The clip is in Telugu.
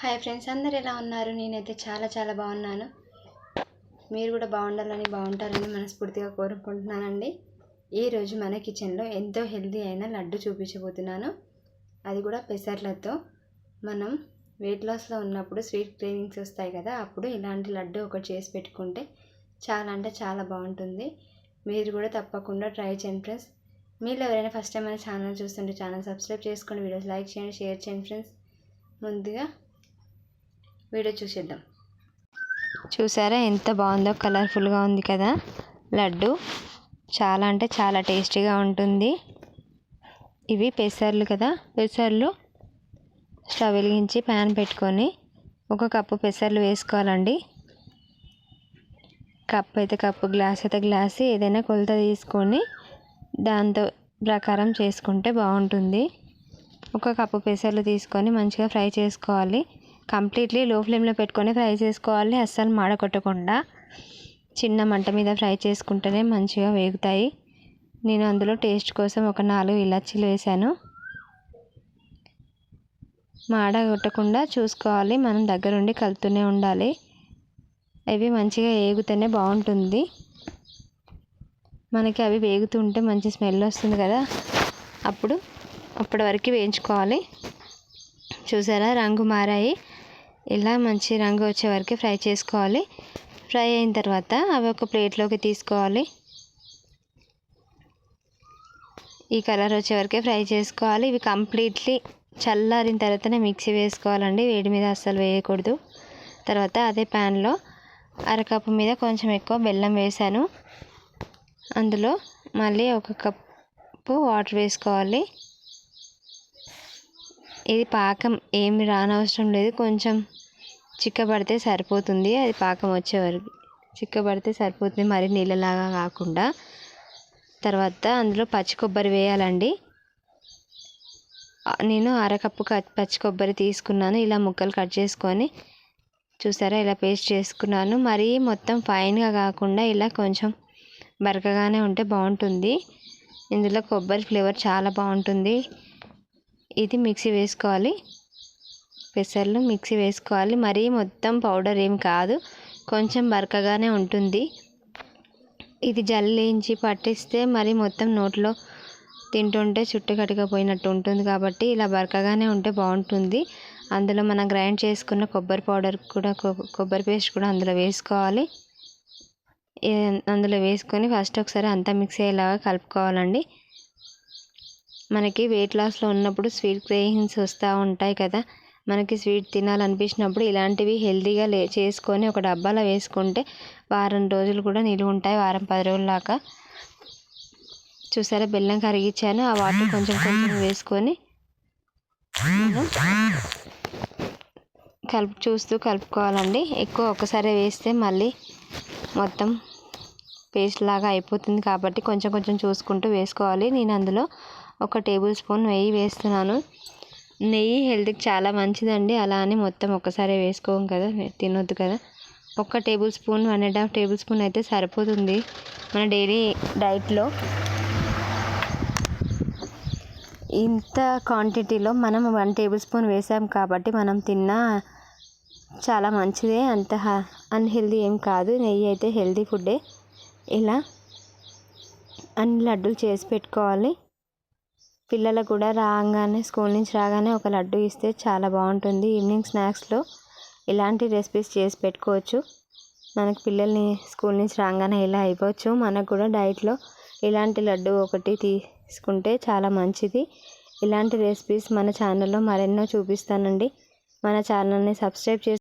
హాయ్ ఫ్రెండ్స్ అందరు ఎలా ఉన్నారు? నేనైతే చాలా చాలా బాగున్నాను. మీరు కూడా బాగుండాలని బాగుంటారని మనస్ఫూర్తిగా కోరుకుంటున్నానండి. ఈరోజు మన కిచెన్లో ఎంతో హెల్తీ అయిన లడ్డు చూపించబోతున్నాను. అది కూడా పెసర్లతో మనం వెయిట్ లాస్లో ఉన్నప్పుడు స్వీట్ క్రేవింగ్స్ వస్తాయి కదా అప్పుడు ఇలాంటి లడ్డు ఒకటి చేసి పెట్టుకుంటే చాలా అంటే చాలా బాగుంటుంది. మీరు కూడా తప్పకుండా ట్రై చేయండి ఫ్రెండ్స్. మీరు ఎవరైనా ఫస్ట్ టైం మన ఛానల్ చూస్తుంటే ఛానల్ సబ్స్క్రైబ్ చేసుకోండి వీడియోస్ లైక్ చేయండి షేర్ చేయండి ఫ్రెండ్స్. ముందుగా వీడియో చూసేద్దాం. చూసారా? ఎంత బాగుందో కలర్ఫుల్గా ఉంది కదా. లడ్డు చాలా అంటే చాలా టేస్టీగా ఉంటుంది. ఇవి పెసర్లు కదా. పెసర్లు స్టవ్ వెలిగించి ప్యాన్ పెట్టుకొని ఒక కప్పు పెసర్లు వేసుకోవాలండి. కప్ అయితే కప్పు గ్లాస్ అయితే గ్లాస్ ఏదైనా కొలత తీసుకొని దాంతో ప్రకారం చేసుకుంటే బాగుంటుంది. ఒక కప్పు పెసర్లు తీసుకొని మంచిగా ఫ్రై చేసుకోవాలి. కంప్లీట్లీ లో ఫ్లేమ్లో పెట్టుకొని ఫ్రై చేసుకోవాలి. అస్సలు మాడకొట్టకుండా చిన్న మంట మీద ఫ్రై చేసుకుంటేనే మంచిగా వేగుతాయి. నేను అందులో టేస్ట్ కోసం ఒక నాలుగు ఇలాచీలు వేసాను. మాడ కొట్టకుండా చూసుకోవాలి. మనం దగ్గరుండి కలుతూనే ఉండాలి. అవి మంచిగా వేగుతూనే బాగుంటుంది. మనకి అవి వేగుతుంటే మంచి స్మెల్ వస్తుంది కదా. అప్పుడు అప్పటి వరకు వేయించుకోవాలి. చూసారా? రంగు మారాయి. ఇలా మంచి రంగు వచ్చే వరకు ఫ్రై చేసుకోవాలి. ఫ్రై అయిన తర్వాత అవి ఒక ప్లేట్లోకి తీసుకోవాలి. ఈ కలర్ వచ్చే వరకే ఫ్రై చేసుకోవాలి. ఇవి కంప్లీట్లీ చల్లారిన తర్వాతనే మిక్సీ వేసుకోవాలండి. వేడి మీద అస్సలు వేయకూడదు. తర్వాత అదే ప్యాన్లో అరకప్పు మీద కొంచెం ఎక్కువ బెల్లం వేసాను. అందులో మళ్ళీ ఒక కప్పు వాటర్ వేసుకోవాలి. ఇది పాకం ఏమి రానవసరం లేదు. కొంచెం చిక్కబడితే సరిపోతుంది. అది పాకం వచ్చే వరకు చిక్కబడితే సరిపోతుంది. మరి నీళ్ళలాగా కాకుండా. తర్వాత అందులో పచ్చి కొబ్బరి వేయాలండి. నేను అరకప్పు పచ్చి కొబ్బరి తీసుకున్నాను. ఇలా ముక్కలు కట్ చేసుకొని చూసారా? ఇలా పేస్ట్ చేసుకున్నాను. మరీ మొత్తం ఫైన్గా కాకుండా ఇలా కొంచెం బరకగానే ఉంటే బాగుంటుంది. ఇందులో కొబ్బరి ఫ్లేవర్ చాలా బాగుంటుంది. ఇది మిక్సీ వేసుకోవాలి. పెసర్లు మిక్సీ వేసుకోవాలి. మరీ మొత్తం పౌడర్ ఏం కాదు. కొంచెం బరకగానే ఉంటుంది. ఇది జల్లించి పట్టిస్తే మరి మొత్తం నోట్లో తింటుంటే చుట్టు కట్టుకపోయినట్టు ఉంటుంది కాబట్టి ఇలా బరకగానే ఉంటే బాగుంటుంది. అందులో మనం గ్రైండ్ చేసుకున్న కొబ్బరి పౌడర్ కూడా కొబ్బరి పేస్ట్ కూడా అందులో వేసుకోవాలి. అందులో వేసుకొని ఫస్ట్ ఒకసారి అంతా మిక్స్ అయ్యేలాగా కలుపుకోవాలండి. మనకి వెయిట్ లాస్లో ఉన్నప్పుడు స్వీట్ క్రేవింగ్స్ వస్తూ ఉంటాయి కదా. మనకి స్వీట్ తినాలనిపించినప్పుడు ఇలాంటివి హెల్తీగా లే చేసుకొని ఒక డబ్బాలో వేసుకుంటే వారం రోజులు కూడా నిలువ ఉంటాయి వారం పది రోజుల చూసారా? బెల్లం కరిగించాను ఆ వాటర్ కొంచెం కొంచెం వేసుకొని కలుపు చూస్తూ కలుపుకోవాలండి. ఎక్కువ ఒకసారి వేస్తే మళ్ళీ మొత్తం పేస్ట్ లాగా అయిపోతుంది కాబట్టి కొంచెం కొంచెం చూసుకుంటూ వేసుకోవాలి. నేను అందులో ఒక టేబుల్ స్పూన్ నెయ్యి వేస్తున్నాను. నెయ్యి హెల్త్కి చాలా మంచిదండి. అలా అని మొత్తం ఒక్కసారి వేసుకోం కదా తినొద్దు కదా. ఒక tablespoon one and half tablespoon అయితే సరిపోతుంది మన డైలీ డైట్లో. ఇంత క్వాంటిటీలో మనం వన్ టేబుల్ స్పూన్ వేసాం కాబట్టి మనం తిన్నా చాలా మంచిదే. అంత అన్హెల్దీ ఏం కాదు. నెయ్యి అయితే హెల్దీ ఫుడ్డే. ఇలా అన్ని లడ్డూలు చేసి పెట్టుకోవాలి. పిల్లలకు కూడా రాగానే స్కూల్ నుంచి రాగానే ఒక లడ్డు ఇస్తే చాలా బాగుంటుంది. ఈవినింగ్ స్నాక్స్లో ఇలాంటి రెసిపీస్ చేసి పెట్టుకోవచ్చు. మనకు పిల్లల్ని స్కూల్ నుంచి రాగానే ఇలా అయిపోవచ్చు. మనకు కూడా డైట్లో ఇలాంటి లడ్డు ఒకటి తీసుకుంటే చాలా మంచిది. ఇలాంటి రెసిపీస్ మన ఛానల్లో మరెన్నో చూపిస్తానండి. మన ఛానల్ని సబ్స్క్రైబ్ చేసి